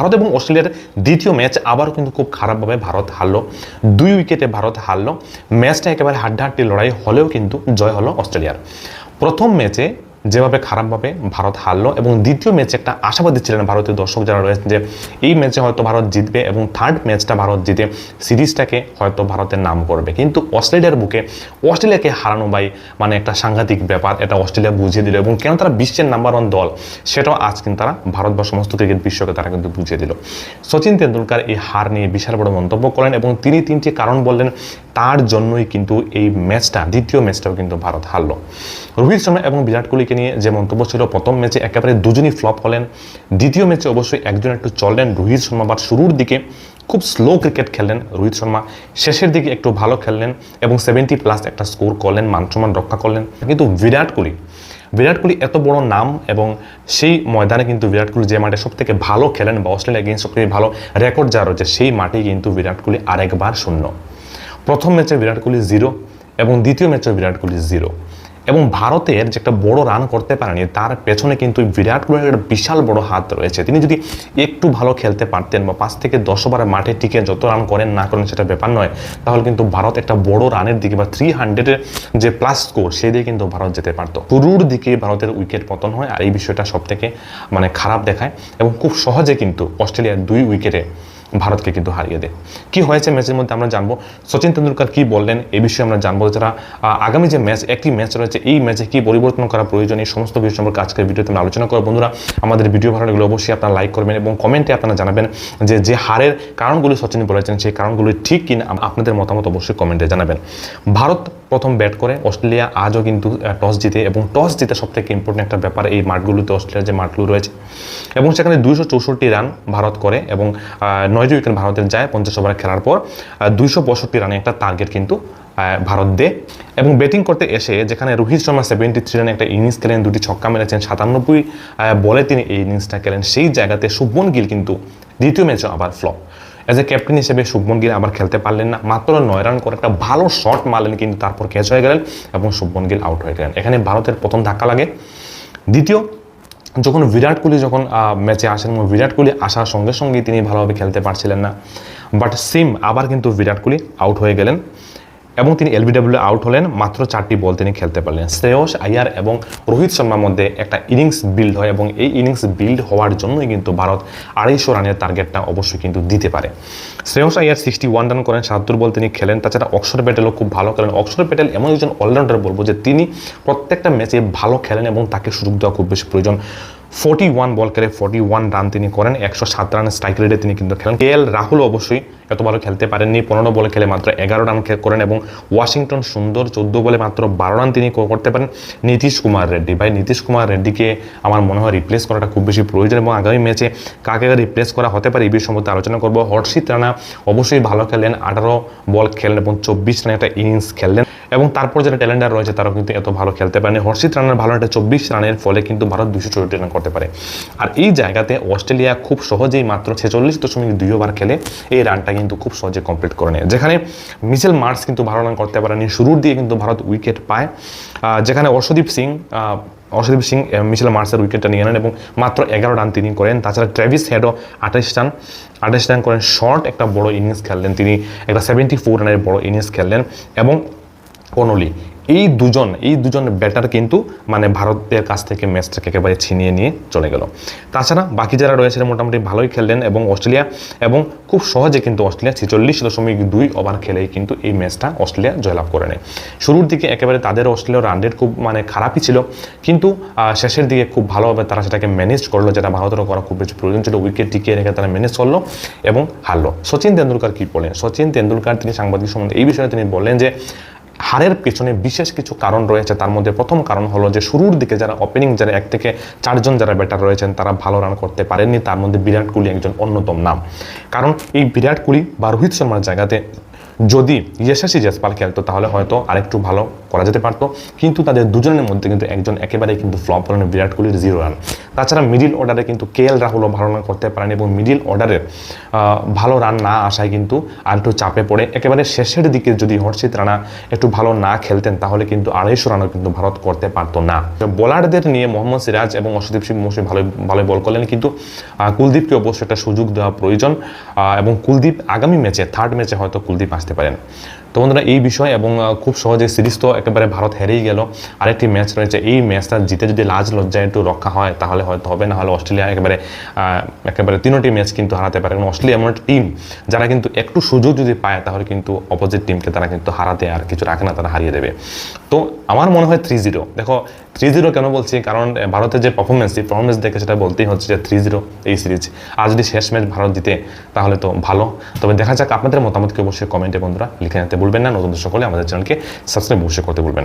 ভারত এবং অস্ট্রেলিয়ার দ্বিতীয় ম্যাচ আবারও কিন্তু খুব খারাপভাবে ভারত হারলো। দুই উইকেটে ভারত হারলো। ম্যাচটা একেবারে হাড্ডাহাড্ডি লড়াই হলেও কিন্তু জয় হলো অস্ট্রেলিয়ার। প্রথম ম্যাচে যেভাবে খারাপভাবে ভারত হারলো এবং দ্বিতীয় ম্যাচে একটা আশাবাদী ছিলেন ভারতীয় দর্শক যারা রয়েছেন যে এই ম্যাচে হয়তো ভারত জিতবে এবং থার্ড ম্যাচটা ভারত জিতে সিরিজটাকে হয়তো ভারতের নাম করবে। কিন্তু অস্ট্রেলিয়ার বুকে অস্ট্রেলিয়াকে হারানো বাই মানে একটা সাংঘাতিক ব্যাপার, এটা অস্ট্রেলিয়া বুঝিয়ে দিল এবং কেন তারা বিশ্বের নাম্বার ওয়ান দল, সেটাও আজ কিন্তু তারা ভারত বা সমস্ত ক্রিকেট বিশ্বকে তারা কিন্তু বুঝিয়ে দিল। সচিন তেন্ডুলকার এই হার নিয়ে বিশাল বড় মন্তব্য করেন এবং তিনি তিনটি কারণ বললেন, তার জন্যই কিন্তু এই ম্যাচটা দ্বিতীয় ম্যাচটাও কিন্তু ভারত হারলো। রোহিত শর্মা এবং বিরাট কোহলিকে নিয়ে যে মন্তব্য ছিল, প্রথম ম্যাচে একেবারে দুজনই ফ্লপ হলেন। দ্বিতীয় ম্যাচে অবশ্যই একজন একটু চললেন রোহিত শর্মা বা শুরুর দিকে খুব স্লো ক্রিকেট খেললেন রোহিত শর্মা। শেষের দিকে একটু ভালো খেললেন এবং সেভেন্টি প্লাস একটা স্কোর করলেন, মানসম্মান রক্ষা করলেন। কিন্তু বিরাট কোহলি বিরাট কোহলি এত বড় নাম এবং সেই ময়দানে কিন্তু বিরাট কোহলি যে মাঠে সব থেকে ভালো খেলেন বা অস্ট্রেলিয়া গেমস সব থেকে ভালো রেকর্ড যা রয়েছে, সেই মাঠেই কিন্তু বিরাট কোহলি আরেকবার শূন্য। প্রথম ম্যাচে বিরাট কোহলি জিরো এবং দ্বিতীয় ম্যাচে বিরাট কোহলি জিরো এবং ভারতের যে একটা বড় রান করতে পারেনি, তার পেছনে কিন্তু বিরাট কোহলির একটা বিশাল বড় হাত রয়েছে। তিনি যদি একটু ভালো খেলতে পারতেন বা পাঁচ থেকে দশ ওভারের মাঠে টিকে যত রান করেন না করেন সেটা ব্যাপার নয়, তাহলে কিন্তু ভারত একটা বড় রানের দিকে বা থ্রি হান্ড্রেডের যে প্লাস স্কোর সেই দিকে কিন্তু ভারত যেতে পারত। শুরুর দিকে ভারতের উইকেট পতন হয়, আর এই বিষয়টা সব থেকে মানে খারাপ দেখায়। এবং খুব সহজে কিন্তু অস্ট্রেলিয়ার দুই উইকেটে ভারতকে কিন্তু হারিয়ে দেয়। কি হয়েছে ম্যাচের মধ্যে আমরা জানব। সচিন তেন্ডুলকার কি বললেন এই বিষয়ে আমরা জানব। যারা আগামী যে ম্যাচ একটি ম্যাচ রয়েছে, এই ম্যাচে কি পরিবর্তন করা প্রয়োজন এই সমস্ত বিষয় সম্পর্কে আজকের ভিডিওতে আমরা আলোচনা করব। বন্ধুরা, আমাদের ভিডিও ভালো লাগলে অবশ্যই আপনারা লাইক করবেন এবং কমেন্টে আপনারা জানাবেন যে যে হারের কারণগুলি সচিন বলেছেন, সেই কারণগুলি ঠিক কিনা আপনাদের মতামত অবশ্যই কমেন্টে জানাবেন। ভারত প্রথম ব্যাট করে, অস্ট্রেলিয়া আজও কিন্তু টস জিতে এবং টস জিতে সব থেকে ইম্পর্টেন্ট একটা ব্যাপার এই মাঠগুলোতে অস্ট্রেলিয়ার যে মাঠগুলো রয়েছে। এবং সেখানে দুইশো চৌষট্টি রান ভারত করে এবং নয়টি উইকেট ভারতের যায় পঞ্চাশ ওভার খেলার পর দুইশো পঁয়ষট্টি রানে একটা টার্গেট কিন্তু ভারত দে এবং ব্যাটিং করতে এসে যেখানে রোহিত শর্মা সেভেন্টি থ্রি রানে একটা ইনিংস খেলেন, দুটি ছক্কা মেরেছেন, সাতানব্বই বলে তিনি এই ইনিংসটা খেলেন। সেই জায়গাতে শুভমন গিল কিন্তু দ্বিতীয় ম্যাচে আবার ফ্লপ অ্যাজ এ ক্যাপ্টেন হিসেবে শুভমন গিল আবার খেলতে পারলেন না। মাত্র নয় রান করে একটা ভালো শট মারলেন কিন্তু তারপর ক্যাচ হয়ে গেলেন এবং শুভমন গিল আউট হয়ে গেলেন। এখানে ভারতের প্রথম ধাক্কা লাগে। দ্বিতীয় যখন বিরাট কোহলি যখন ম্যাচে আসেন এবং বিরাট কোহলি আসার সঙ্গে সঙ্গেই তিনি ভালোভাবে খেলতে পারছিলেন না। বাট সেম আবার কিন্তু বিরাট কোহলি আউট হয়ে গেলেন। এবং তিনি এলবিডব্লিউ আউট হলেন। মাত্র চারটি বল তিনি খেলতে পারলেন। শ্রেয়স আয়ার এবং রোহিত শর্মার মধ্যে একটা ইনিংস বিল্ড হয় এবং এই ইনিংস বিল্ড হওয়ার জন্যই কিন্তু ভারত আড়াইশো রানের টার্গেটটা অবশ্যই কিন্তু দিতে পারে। Shreyas Iyer sixty one run করেন, সাতাত্তর বল তিনি খেলেন। তাছাড়া অক্ষর প্যাটেলও খুব ভালো খেলেন। অক্ষর প্যাটেল এমন একজন অলরাউন্ডার বলব যে তিনি প্রত্যেকটা ম্যাচে ভালো খেলেন এবং তাকে সুযোগ দেওয়া খুব বেশি প্রয়োজন। ফোর্টি ওয়ান বল খেলে ফোর্টি ওয়ান রান তিনি করেন, একশো সাত রানের স্ট্রাইক রেটে তিনি কিন্তু খেলেন। কে এল রাহুল অবশ্যই এত ভালো খেলতে পারেননি, পনেরো বলে খেলে মাত্র এগারো রান করেন এবং ওয়াশিংটন সুন্দর চোদ্দ বলে মাত্র বারো রান তিনি করতে পারেন। নীতিশ কুমার রেড্ডি, ভাই নীতিশ কুমার রেড্ডিকে আমার মনে হয় রিপ্লেস করাটা খুব বেশি প্রয়োজন এবং আগামী ম্যাচে কাকে রিপ্লেস করা হতে পারে এই বিষয় সম্বন্ধে আলোচনা করব। হর্ষিত রানা অবশ্যই ভালো খেলেন, আঠারো বল খেলেন এবং চব্বিশ রানে একটা ইনিংস খেললেন। এবং তারপর যারা ট্যালেন্ডার রয়েছে, তারাও কিন্তু এত ভালো খেলতে পারেনি। হর্ষিত রানের ভালো একটা চব্বিশ রানের ফলে কিন্তু ভারত দুশো চৌষট্টি রান করতে পারে। আর এই জায়গাতে অস্ট্রেলিয়া খুব সহজেই মাত্র ছেচল্লিশ দশমিক দুই ওভার খেলে এই রানটা কিন্তু খুব সহজে কমপ্লিট করে নেয়। যেখানে মিচেল মার্স কিন্তু ভালো রান করতে পারেনি। শুরুর দিয়ে কিন্তু ভারত উইকেট পায়। যেখানে অর্শদীপ সিং অর্শদীপ সিং মিচেল মার্সের উইকেটটা নিয়ে নেন এবং মাত্র এগারো রান তিনি করেন। তাছাড়া ট্রেভিস হেডও আঠাশ রান আঠাশ রান করেন। শর্ট একটা বড় ইনিংস খেললেন তিনি। একটা সেভেন্টি ফোর রানের বড় ইনিংস খেললেন। এবং অনলি এই দুজন এই দুজন ব্যাটার কিন্তু মানে ভারতের কাছ থেকে ম্যাচটাকে একেবারে ছিনিয়ে নিয়ে চলে গেল। তাছাড়া বাকি যারা রয়েছে মোটামুটি ভালোই খেললেন এবং অস্ট্রেলিয়া এবং খুব সহজে কিন্তু অস্ট্রেলিয়া ছেচল্লিশ দশমিক দুই ওভার খেলেই কিন্তু এই ম্যাচটা অস্ট্রেলিয়া জয়লাভ করে নেয়। শুরুর দিকে একেবারে তাদের অস্ট্রেলিয়ার রান রেট খুব মানে খারাপই ছিল, কিন্তু শেষের দিকে খুব ভালোভাবে তারা সেটাকে ম্যানেজ করল, যেটা ভারতেরও করা খুব বেশি প্রয়োজন ছিল উইকেট টিকিয়ে রেখে তারা ম্যানেজ করল এবং হারলো। সচিন তেন্ডুলকার কী বলেন? সচিন তেন্ডুলকার তিনি সাংবাদিক সম্বন্ধে এই বিষয়ে তিনি বললেন যে হারের পেছনে বিশেষ কিছু কারণ রয়েছে। তার মধ্যে প্রথম কারণ হলো যে, শুরুর দিকে যারা ওপেনিং যারা এক থেকে চারজন যারা ব্যাটার রয়েছেন, তারা ভালো রান করতে পারেননি। তার মধ্যে বিরাট কোহলি একজন অন্যতম নাম। কারণ এই বিরাট কোহলি বা রোহিত শর্মার জায়গাতে যদি ইয়েশাসি জেসপাল খেলতো তাহলে হয়তো আরেকটু ভালো করা যেতে পারতো। কিন্তু তাদের দুজনের মধ্যে কিন্তু একজন একেবারেই কিন্তু ফ্লপ করেন বিরাট কোহলির জিরো রান তাছাড়া মিডিল অর্ডারে কিন্তু কে এল রাহুলও ভালো রান করতে পারেন এবং মিডিল অর্ডারের ভালো রান না আসায় কিন্তু আর একটু চাপে পড়ে। একেবারে শেষের দিকে যদি হর্ষিত রানা একটু ভালো না খেলতেন, তাহলে কিন্তু আড়াইশো রানও কিন্তু ভারত করতে পারতো না। বোলারদের নিয়ে মোহাম্মদ সিরাজ এবং অর্শদীপ সিং মৌসুমী ভালো ভালো বল করলেন কিন্তু কুলদীপকে অবশ্যই একটা সুযোগ দেওয়া প্রয়োজন। এবং কুলদীপ আগামী ম্যাচে থার্ড ম্যাচে হয়তো কুলদীপ আসতে পারেন তো বন্ধুরা, এই বিষয় এবং খুব সহজে সিরিজ তো একেবারে ভারত হেরেই গেল। আরেকটি ম্যাচ রয়েছে, এই ম্যাচটা জিতে যদি লাজ লজ্জায় একটু রক্ষা হয়, তাহলে হয়তো হবে। না হলে অস্ট্রেলিয়া একেবারে একেবারে তিনোটি ম্যাচ কিন্তু হারাতে পারে। কারণ অস্ট্রেলিয়া এমন একটা টিম যারা কিন্তু একটু সুযোগ যদি পায়, তাহলে কিন্তু অপোজিট টিমকে তারা কিন্তু হারাতে আর কিছু রাখে না, তারা হারিয়ে দেবে। তো আমার মনে হয় থ্রি জিরো দেখো থ্রি জিরো কেন বলছি? কারণ ভারতের যে পারফরমেন্স এই পারফরমেন্স দেখে সেটা বলতেই হচ্ছে যে থ্রি জিরো এই সিরিজ। আর যদি শেষ ম্যাচ ভারত জিতে, তাহলে তো ভালো। তবে দেখা যাক আপনাদের মতামতকে অবশ্যই কমেন্টে বন্ধুরা লিখে নিতে ভুলবেন না নতুন সকলে আমাদের চ্যানেলকে সাবস্ক্রাইব অবশ্যই করতে ভুলবেন।